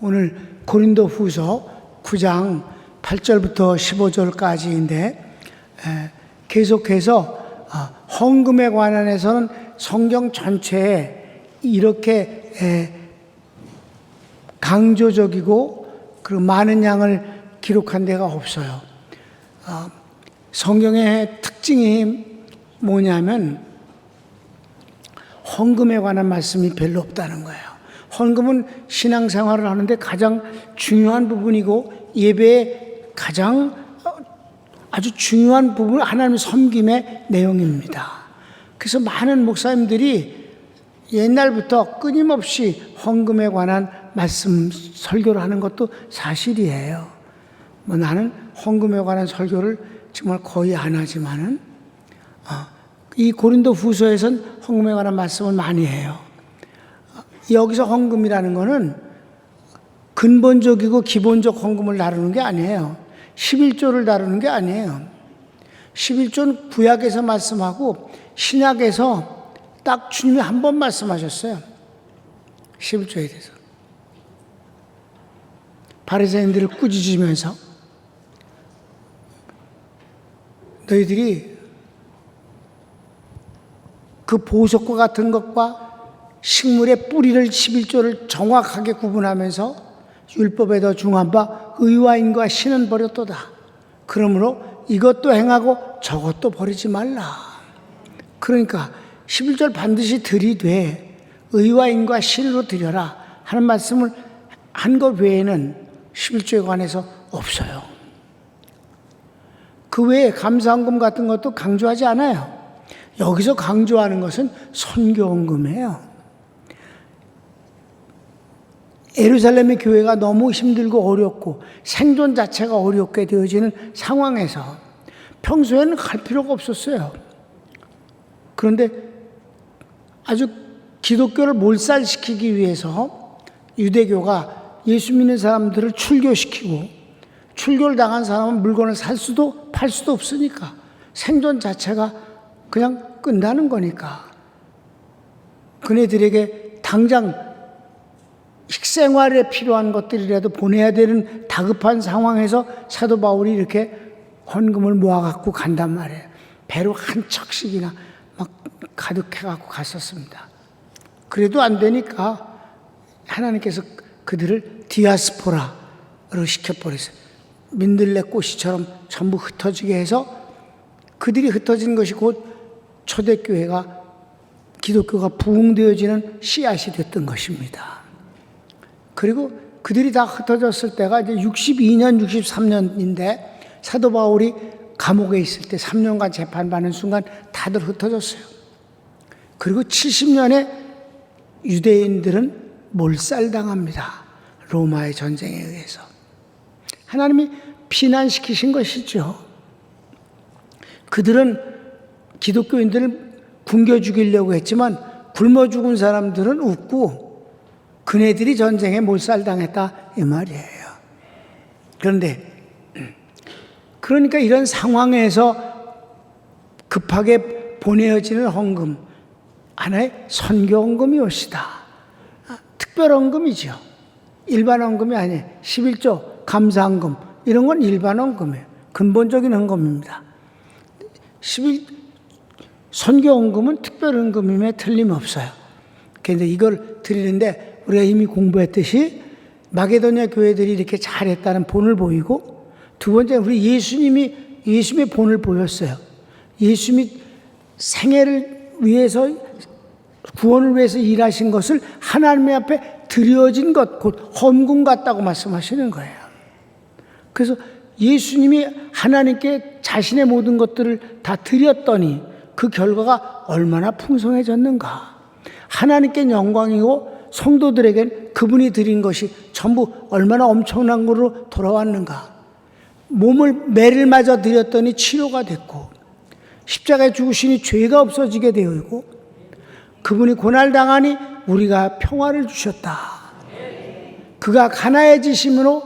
오늘 고린도 후서 9장 8절부터 15절까지인데 계속해서 아, 헌금에 관한해서는 성경 전체에 이렇게 에, 강조적이고 그 많은 양을 기록한 데가 없어요. 아, 성경의 특징이 뭐냐면 헌금에 관한 말씀이 별로 없다는 거예요. 헌금은 신앙생활을 하는데 가장 중요한 부분이고 예배의 가장 어, 아주 중요한 부분 하나님 섬김의 내용입니다. 그래서 많은 목사님들이 옛날부터 끊임없이 헌금에 관한 말씀 설교를 하는 것도 사실이에요. 뭐 나는 헌금에 관한 설교를 정말 거의 안 하지만은 어, 이 고린도 후서에선 헌금에 관한 말씀을 많이 해요. 어, 여기서 헌금이라는 거는 근본적이고 기본적 헌금을 다루는 게 아니에요. 11조를 다루는 게 아니에요. 11조는 구약에서 말씀하고 신약에서 딱 주님이 한 번 말씀하셨어요. 11조에 대해서. 바리새인들을 꾸짖으면서 너희들이 그 보석과 같은 것과 식물의 뿌리를 11조를 정확하게 구분하면서 율법에 더 중한 바 의와 인과 신은 버렸도다. 그러므로 이것도 행하고 저것도 버리지 말라. 그러니까 11절 반드시 들이되 의와 인과 신으로 드려라 하는 말씀을 한 것 외에는 11조에 관해서 없어요. 그 외에 감사헌금 같은 것도 강조하지 않아요. 여기서 강조하는 것은 선교헌금이에요. 예루살렘의 교회가 너무 힘들고 어렵고 생존 자체가 어렵게 되어지는 상황에서 평소에는 갈 필요가 없었어요. 그런데 아주 기독교를 몰살시키기 위해서 유대교가 예수 믿는 사람들을 출교시키고 출교를 당한 사람은 물건을 살 수도 팔 수도 없으니까 생존 자체가 그냥 끝나는 거니까 그네들에게 당장 식생활에 필요한 것들이라도 보내야 되는 다급한 상황에서 사도 바울이 이렇게 헌금을 모아갖고 간단 말이에요. 배로 한 척씩이나 막 가득해갖고 갔었습니다. 그래도 안 되니까 하나님께서 그들을 디아스포라로 시켜버렸어요. 민들레 꽃이처럼 전부 흩어지게 해서 그들이 흩어진 것이 곧 초대교회가 기독교가 부흥되어지는 씨앗이 됐던 것입니다. 그리고 그들이 다 흩어졌을 때가 이제 62년, 63년인데 사도 바울이 감옥에 있을 때 3년간 재판받는 순간 다들 흩어졌어요. 그리고 70년에 유대인들은 몰살당합니다. 로마의 전쟁에 의해서. 하나님이 피난시키신 것이죠. 그들은 기독교인들을 굶겨 죽이려고 했지만 굶어 죽은 사람들은 웃고 그네들이 전쟁에 몰살당했다 이 말이에요. 그런데 그러니까 이런 상황에서 급하게 보내어지는 헌금 하나의 선교 헌금이 옵시다. 특별 헌금이죠. 일반 헌금이 아니에요. 11조 감사 헌금 이런 건 일반 헌금이에요. 근본적인 헌금입니다. 11 선교 헌금은 특별 헌금임에 틀림없어요. 그런데 이걸 드리는데 우리가 이미 공부했듯이 마게도냐 교회들이 이렇게 잘했다는 본을 보이고 두 번째 우리 예수님이 예수님의 본을 보였어요. 예수님이 생애를 위해서 구원을 위해서 일하신 것을 하나님 앞에 드려진 것, 곧 헌금 같다고 말씀하시는 거예요. 그래서 예수님이 하나님께 자신의 모든 것들을 다 드렸더니 그 결과가 얼마나 풍성해졌는가. 하나님께 영광이고 성도들에겐 그분이 드린 것이 전부 얼마나 엄청난 것으로 돌아왔는가. 몸을 매를 맞아 드렸더니 치료가 됐고 십자가에 죽으시니 죄가 없어지게 되었고 그분이 고난 당하니 우리가 평화를 주셨다. 그가 가나해지심으로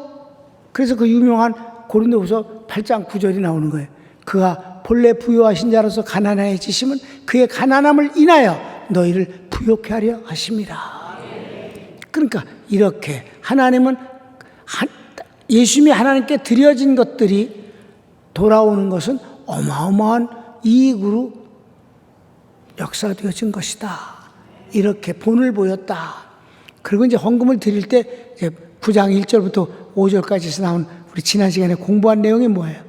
그래서 그 유명한 고린도후서 8장 9절이 나오는 거예요. 그가 본래 부유하신 자로서 가난해지심은 그의 가난함을 인하여 너희를 부욕케 하려 하심이라. 그러니까 이렇게 하나님은 한- 예수님이 하나님께 드려진 것들이 돌아오는 것은 어마어마한 이익으로 역사되어진 것이다. 이렇게 본을 보였다. 그리고 이제 헌금을 드릴 때 이제 9장 1절부터 5절까지서 나온 우리 지난 시간에 공부한 내용이 뭐예요?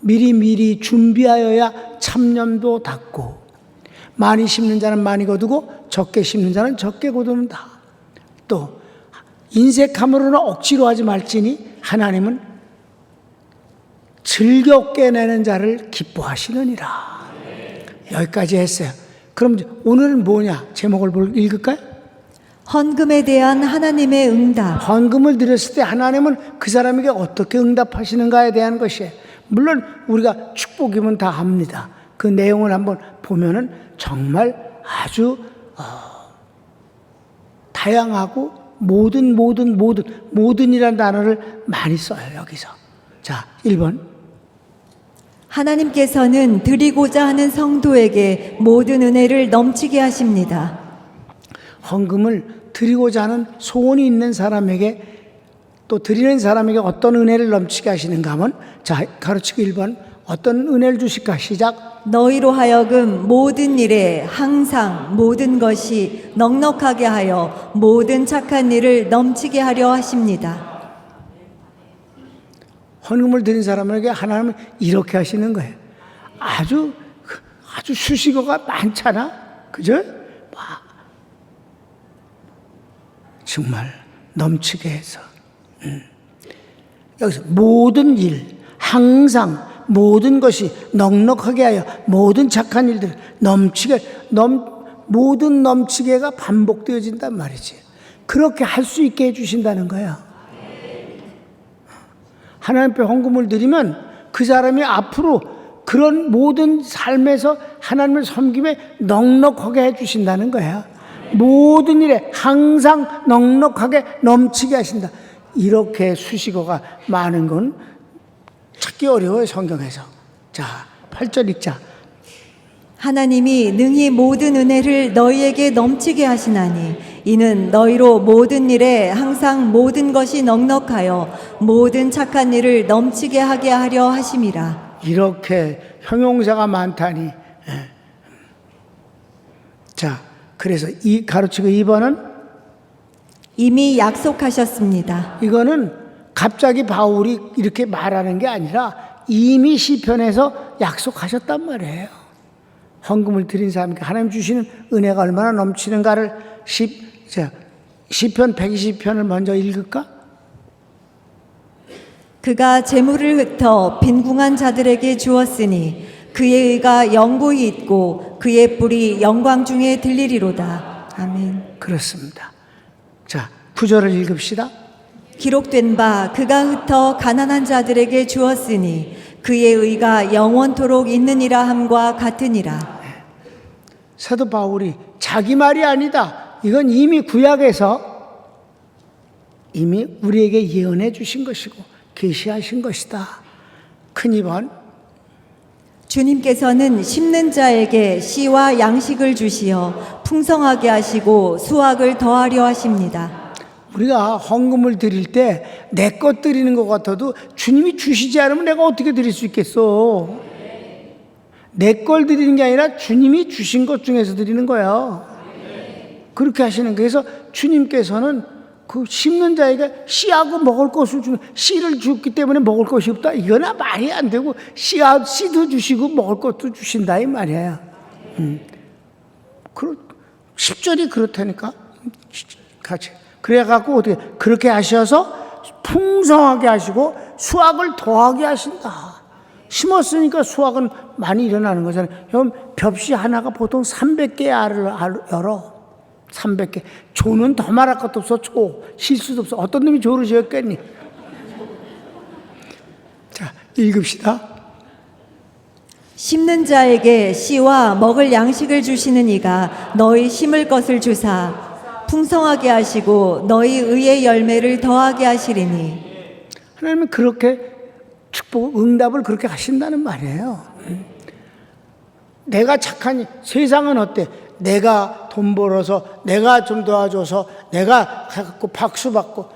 미리 미리 준비하여야 참념도 닦고 많이 심는 자는 많이 거두고 적게 심는 자는 적게 거두는다. 또 인색함으로는 억지로 하지 말지니 하나님은 즐겨 깨내는 자를 기뻐하시느니라. 여기까지 했어요. 그럼 오늘은 뭐냐? 제목을 볼 읽을까요? 헌금에 대한 하나님의 응답. 헌금을 드렸을 때 하나님은 그 사람에게 어떻게 응답하시는가에 대한 것이에요. 물론 우리가 축복이면 다 합니다. 그 내용을 한번 보면은 정말 아주 어, 다양하고 모든 모든 모든 모든이라는 단어를 많이 써요 여기서. 자, 1번. 하나님께서는 드리고자 하는 성도에게 모든 은혜를 넘치게 하십니다. 헌금을 드리고자 하는 소원이 있는 사람에게 또 드리는 사람에게 어떤 은혜를 넘치게 하시는가 하면 자 가르치고 1번 어떤 은혜를 주실까 시작 너희로 하여금 모든 일에 항상 모든 것이 넉넉하게 하여 모든 착한 일을 넘치게 하려 하십니다. 헌금을 드린 사람에게 하나님은 이렇게 하시는 거예요 아주 아주 수식어가 많잖아 그죠? 막 정말 넘치게 해서 음. 여기서 모든 일 항상 모든 것이 넉넉하게 하여 모든 착한 일들 넘치게 넘 모든 넘치게가 반복되어진단 말이지. 그렇게 할 수 있게 해 주신다는 거야. 하나님 앞에 헌금을 드리면 그 사람이 앞으로 그런 모든 삶에서 하나님을 섬김에 넉넉하게 해 주신다는 거야. 모든 일에 항상 넉넉하게 넘치게 하신다. 이렇게 수식어가 많은 건 찾기 어려워요, 성경에서. 자, 8절 읽자. 하나님이 능히 모든 은혜를 너희에게 넘치게 하시나니 이는 너희로 모든 일에 항상 모든 것이 넉넉하여 모든 착한 일을 넘치게 하게 하려 하심이라. 이렇게 형용사가 많다니. 예. 자, 그래서 이 가르치고 2번은 이미 약속하셨습니다. 이거는 갑자기 바울이 이렇게 말하는 게 아니라 이미 시편에서 약속하셨단 말이에요. 헌금을 드린 사람에게 하나님 주시는 은혜가 얼마나 넘치는가를 시, 자, 시편 120편을 먼저 읽을까? 그가 재물을 흩어 빈궁한 자들에게 주었으니 그의 의가 영구히 있고 그의 뿔이 영광 중에 들리리로다. 아멘. 그렇습니다. 자, 구절을 읽읍시다. 기록된 바 그가 흩어 가난한 자들에게 주었으니 그의 의가 영원토록 있느니라 함과 같으니라. 사도 바울이 자기 말이 아니다. 이건 이미 구약에서 이미 우리에게 예언해 주신 것이고 계시하신 것이다. 큰 2번 주님께서는 심는 자에게 씨와 양식을 주시어 풍성하게 하시고 수확을 더하려 하십니다. 우리가 헌금을 드릴 때 내 것 드리는 것 같아도 주님이 주시지 않으면 내가 어떻게 드릴 수 있겠어? 내 걸 드리는 게 아니라 주님이 주신 것 중에서 드리는 거야. 그렇게 하시는 거예요. 그래서 주님께서는 그 심는 자에게 씨하고 먹을 것을 주는 씨를 줬기 때문에 먹을 것이 없다. 이거나 말이 안 되고 씨하 씨도 주시고 먹을 것도 주신다 이 말이야. 음. 그 10절이 그렇다니까. 같이. 그래갖고 어떻게 그렇게 하셔서 풍성하게 하시고 수확을 더하게 하신다. 심었으니까 수확은 많이 일어나는 거잖아요. 그럼 벽시 하나가 보통 300개의 알을 알- 열어. 300개. 조는 더 말할 것도 없어, 조. 실수도 없어. 어떤 놈이 조를 지었겠니? 자, 읽읍시다. 심는 자에게 씨와 먹을 양식을 주시는 이가 너희 심을 것을 주사 풍성하게 하시고 너희 의의 열매를 더하게 하시리니 하나님은 그렇게 축복, 응답을 그렇게 하신다는 말이에요. 음. 내가 착하니 세상은 어때? 내가 돈 벌어서 내가 좀 도와줘서 내가 해갖고 박수 받고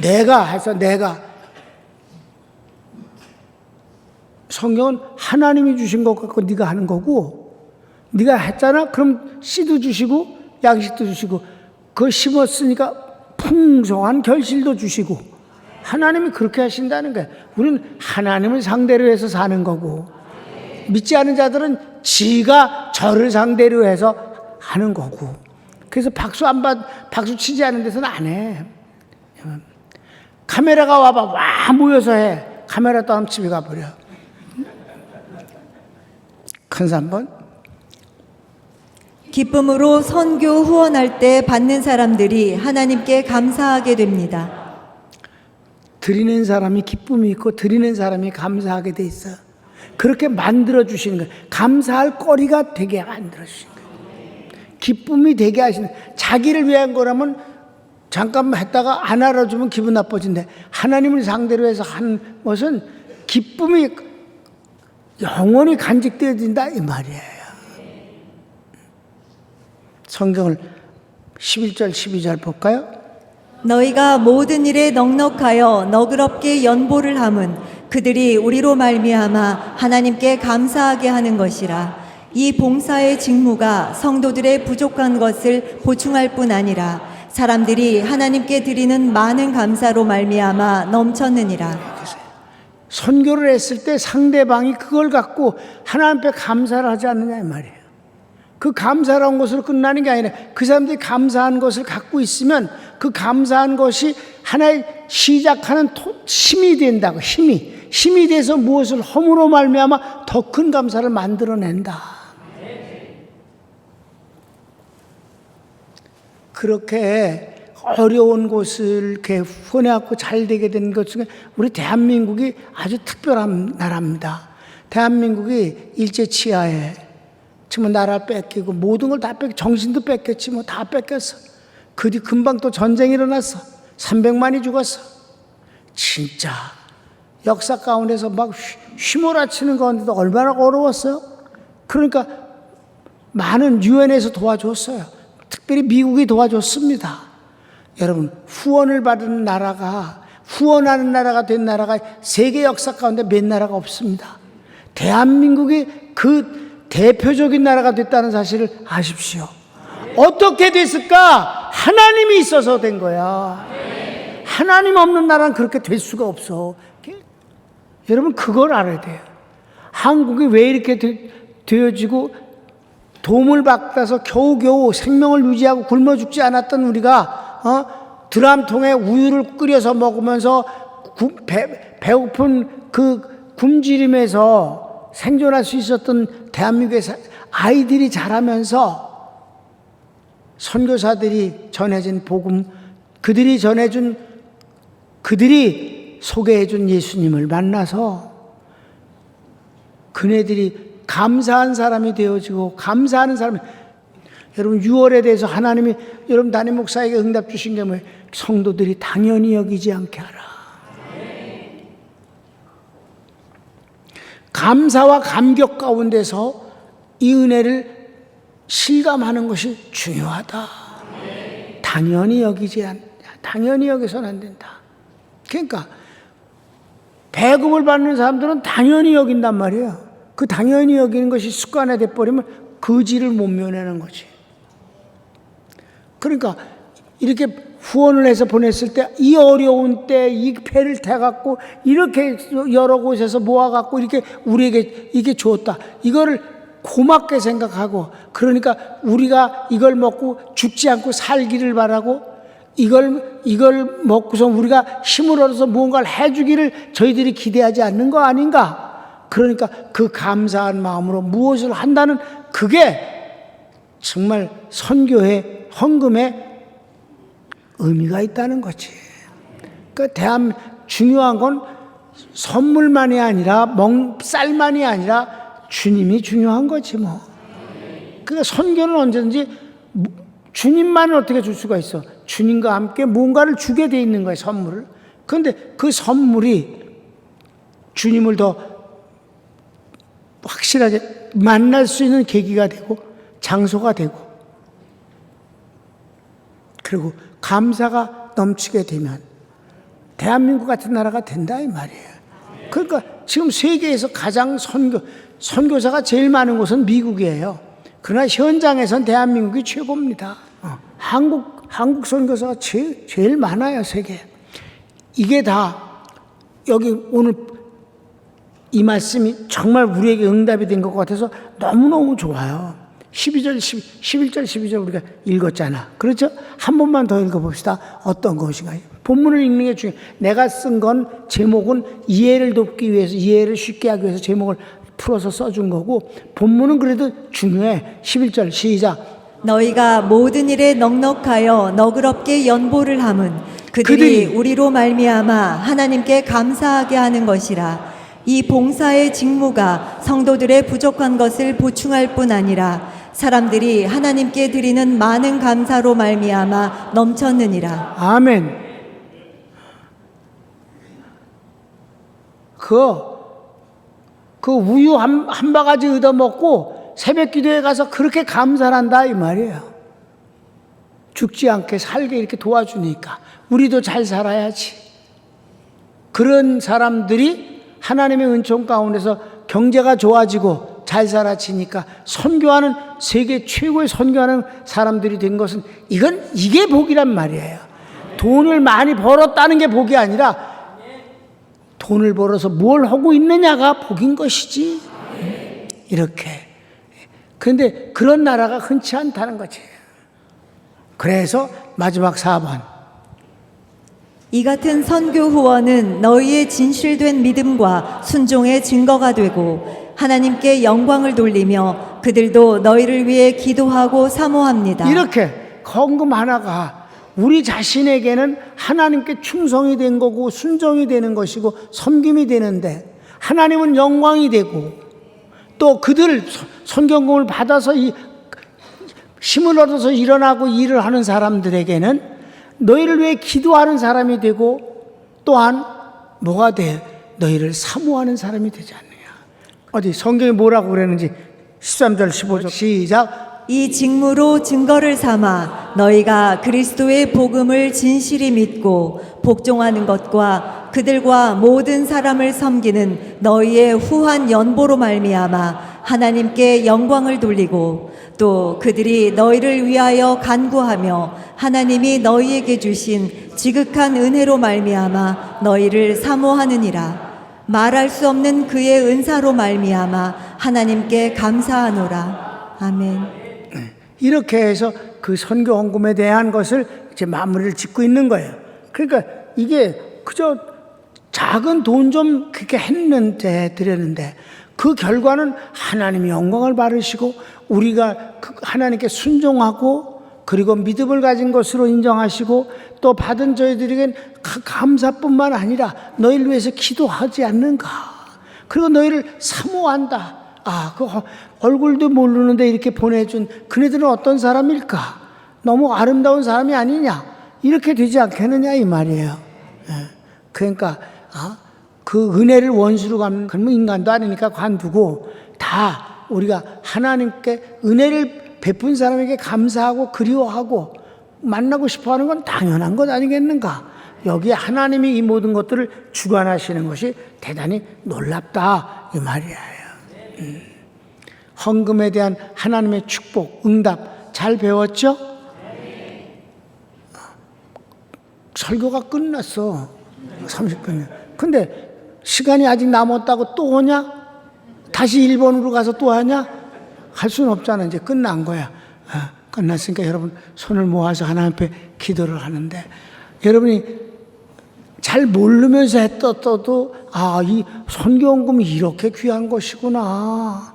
내가 해서 내가 성경은 하나님이 주신 것 갖고 네가 하는 거고 네가 했잖아 그럼 씨도 주시고 양식도 주시고 그거 심었으니까 풍성한 결실도 주시고 하나님이 그렇게 하신다는 거야 우리는 하나님을 상대로 해서 사는 거고 믿지 않은 자들은 지가 저를 상대로 해서 하는 거고. 그래서 박수 안 받, 박수 치지 않은 데서는 안 해. 카메라가 와봐. 와 모여서 해. 카메라 떠나면 집에 가버려. 큰 3번 기쁨으로 선교 후원할 때 받는 사람들이 하나님께 감사하게 됩니다. 드리는 사람이 기쁨이 있고 드리는 사람이 감사하게 돼 있어. 그렇게 만들어 주시는 거예요. 감사할 거리가 되게 만들어 주시는 거예요. 기쁨이 되게 하시는 자기를 위한 거라면 잠깐만 했다가 안 알아주면 기분 나빠진대. 하나님을 상대로 해서 한 것은 기쁨이 영원히 간직되어진다 이 말이에요 성경을 11절 12절 볼까요? 너희가 모든 일에 넉넉하여 너그럽게 연보를 함은 그들이 우리로 말미암아 하나님께 감사하게 하는 것이라 이 봉사의 직무가 성도들의 부족한 것을 보충할 뿐 아니라 사람들이 하나님께 드리는 많은 감사로 말미암아 넘쳤느니라 선교를 했을 때 상대방이 그걸 갖고 하나님 앞에 감사를 하지 않느냐 이 말이에요. 그 감사라는 것으로 끝나는 게 아니라 그 사람들이 감사한 것을 갖고 있으면 그 감사한 것이 하나의 시작하는 토- 힘이 된다고 힘이 힘이 돼서 무엇을 허물어 말미암아 더 큰 감사를 만들어낸다. 그렇게 어려운 곳을 이렇게 후원해갖고 잘 되게 된 것 중에 우리 대한민국이 아주 특별한 나라입니다. 대한민국이 일제 치하에 정말 나라 뺏기고 모든 걸 다 뺏, 정신도 뺏겼지 뭐 다 뺏겼어. 그 뒤 금방 또 전쟁이 일어났어. 300만이 죽었어. 진짜 역사 가운데서 막 휘- 휘몰아치는 가운데도 얼마나 어려웠어요. 그러니까 많은 유엔에서 도와줬어요. 특별히 미국이 도와줬습니다. 여러분 후원을 받은 나라가 후원하는 나라가 된 나라가 세계 역사 가운데 몇 나라가 없습니다. 대한민국이 그 대표적인 나라가 됐다는 사실을 아십시오. 어떻게 됐을까? 하나님이 있어서 된 거야. 하나님 없는 나라는 그렇게 될 수가 없어. 여러분 그걸 알아야 돼요. 한국이 왜 이렇게 되, 되어지고 도움을 받아서 겨우겨우 생명을 유지하고 굶어 죽지 않았던 우리가 어? 드럼통에 우유를 끓여서 먹으면서 구- 배, 배고픈 그 굶주림에서 생존할 수 있었던 대한민국의 사- 아이들이 자라면서 선교사들이 전해진 복음, 그들이 전해준 그들이 소개해준 예수님을 만나서 그네들이 감사한 사람이 되어지고 감사하는 사람이 여러분 6월에 대해서 하나님이 여러분 담임 목사에게 응답 주신 게 뭐예요? 성도들이 당연히 여기지 않게 하라. 감사와 감격 가운데서 이 은혜를 실감하는 것이 중요하다. 당연히 여기지 않, 당연히 여기서는 안 된다. 그러니까 배급을 받는 사람들은 당연히 여긴단 말이에요. 그 당연히 여기는 것이 습관화 돼버리면 거지를 못 면하는 거지. 그러니까 이렇게 후원을 해서 보냈을 때 이 어려운 때이 배를 태갖고 이렇게 여러 곳에서 모아갖고 이렇게 우리에게 이게 줬다. 이거를 고맙게 생각하고 그러니까 우리가 이걸 먹고 죽지 않고 살기를 바라고 이걸 이걸 먹고서 우리가 힘을 얻어서 무언가를 해주기를 저희들이 기대하지 않는 거 아닌가? 그러니까 그 감사한 마음으로 무엇을 한다는 그게 정말 선교의 헌금의 의미가 있다는 거지. 그 대한 중요한 건 선물만이 아니라 먹 쌀만이 아니라 주님이 중요한 거지 뭐. 그러니까 선교는 언제든지 무- 주님만을 어떻게 줄 수가 있어? 주님과 함께 뭔가를 주게 돼 있는 거예요, 선물을. 그런데 그 선물이 주님을 더 확실하게 만날 수 있는 계기가 되고 장소가 되고 그리고 감사가 넘치게 되면 대한민국 같은 나라가 된다 이 말이에요. 그러니까 지금 세계에서 가장 선교 선교사가 제일 많은 곳은 미국이에요. 그러나 현장에선 대한민국이 최고입니다. 어, 한국 한국 선교사가 제일 제일 많아요 세계. 이게 다 여기 오늘 이 말씀이 정말 우리에게 응답이 된 것 같아서 너무너무 좋아요. 12절, 10, 11절, 12절 우리가 읽었잖아. 그렇죠? 한 번만 더 읽어봅시다. 어떤 것인가요? 본문을 읽는 게 중요해요. 내가 쓴 건 제목은 이해를 돕기 위해서, 이해를 쉽게 하기 위해서 제목을 풀어서 써준 거고, 본문은 그래도 중요해. 11절, 시작. 너희가 모든 일에 넉넉하여 너그럽게 연보를 함은 그들이, 그들이 우리로 말미암아 하나님께 감사하게 하는 것이라 이 봉사의 직무가 성도들의 부족한 것을 보충할 뿐 아니라 사람들이 하나님께 드리는 많은 감사로 말미암아 넘쳤느니라 아멘. 그, 그 우유 한, 한 바가지 얻어먹고 새벽 기도에 가서 그렇게 감사를 한다, 이 말이에요. 죽지 않게 살게 이렇게 도와주니까. 우리도 잘 살아야지. 그런 사람들이 하나님의 은총 가운데서 경제가 좋아지고 잘 살아지니까 선교하는 세계 최고의 선교하는 사람들이 된 것은 이건 이게 복이란 말이에요. 돈을 많이 벌었다는 게 복이 아니라 돈을 벌어서 뭘 하고 있느냐가 복인 것이지. 이렇게. 그런데 그런 나라가 흔치 않다는 거지. 그래서 마지막 4번. 이 같은 선교 후원은 너희의 진실된 믿음과 순종의 증거가 되고 하나님께 영광을 돌리며 그들도 너희를 위해 기도하고 사모합니다. 이렇게 헌금 하나가 우리 자신에게는 하나님께 충성이 된 거고 순종이 되는 것이고 섬김이 되는데 하나님은 영광이 되고 또 그들 선경금을 받아서 이 힘을 얻어서 일어나고 일을 하는 사람들에게는 너희를 위해 기도하는 사람이 되고 또한 뭐가 돼? 너희를 사모하는 사람이 되지 않느냐. 어디 성경에 뭐라고 그랬는지 13절 15절. 시작. 이 직무로 증거를 삼아 너희가 그리스도의 복음을 진실히 믿고 복종하는 것과 그들과 모든 사람을 섬기는 너희의 후한 연보로 말미암아 하나님께 영광을 돌리고 또 그들이 너희를 위하여 간구하며 하나님이 너희에게 주신 지극한 은혜로 말미암아 너희를 사모하느니라 말할 수 없는 그의 은사로 말미암아 하나님께 감사하노라 아멘. 이렇게 해서 그 선교 헌금에 대한 것을 이제 마무리를 짓고 있는 거예요. 그러니까 이게 그저 작은 돈 좀 그렇게 했는데 드렸는데 그 결과는 하나님이 영광을 받으시고 우리가 그 하나님께 순종하고 그리고 믿음을 가진 것으로 인정하시고 또 받은 저희들에겐 가- 감사뿐만 아니라 너희를 위해서 기도하지 않는가. 그리고 너희를 사모한다. 아, 그 허- 얼굴도 모르는데 이렇게 보내준 그네들은 어떤 사람일까? 너무 아름다운 사람이 아니냐? 이렇게 되지 않겠느냐 이 말이에요. 예. 그러니까 아, 그 은혜를 원수로 갚는 그러면 인간도 아니니까 관두고 다 우리가 하나님께 은혜를 베푼 사람에게 감사하고 그리워하고 만나고 싶어 하는 건 당연한 것 아니겠는가? 여기에 하나님이 이 모든 것들을 주관하시는 것이 대단히 놀랍다 이 말이에요. 음. 헌금에 대한 하나님의 축복, 응답 잘 배웠죠? 설교가 끝났어. 30분이면. 근데 시간이 아직 남았다고 또 오냐? 다시 일본으로 가서 또 하냐? 할 수는 없잖아. 이제 끝난 거야. 아, 끝났으니까 여러분 손을 모아서 하나님 앞에 기도를 하는데 여러분이 잘 모르면서 했었어도 아, 이 선교원금이 이렇게 귀한 것이구나.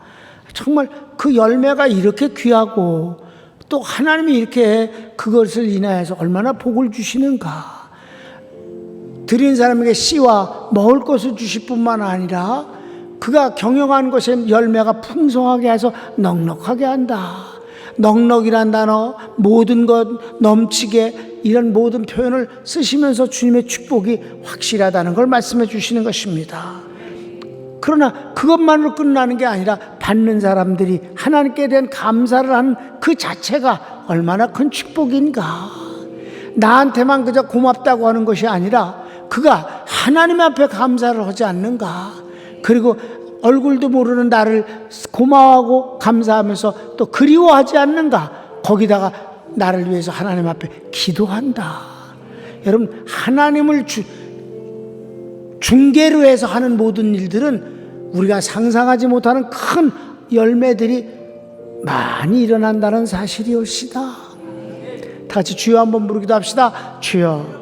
정말 그 열매가 이렇게 귀하고 또 하나님이 이렇게 그것을 인하여서 얼마나 복을 주시는가. 드린 사람에게 씨와 먹을 것을 주실 뿐만 아니라 그가 경영한 것의 열매가 풍성하게 해서 넉넉하게 한다. 넉넉이란 단어, 모든 것 넘치게 이런 모든 표현을 쓰시면서 주님의 축복이 확실하다는 걸 말씀해 주시는 것입니다. 그러나 그것만으로 끝나는 게 아니라 받는 사람들이 하나님께 대한 감사를 하는 그 자체가 얼마나 큰 축복인가. 나한테만 그저 고맙다고 하는 것이 아니라 그가 하나님 앞에 감사를 하지 않는가. 그리고 얼굴도 모르는 나를 고마워하고 감사하면서 또 그리워하지 않는가. 거기다가 나를 위해서 하나님 앞에 기도한다. 여러분, 하나님을 주, 중계로 해서 하는 모든 일들은 우리가 상상하지 못하는 큰 열매들이 많이 일어난다는 사실이옵시다. 다 같이 주여 한번 부르기도 합시다. 주여.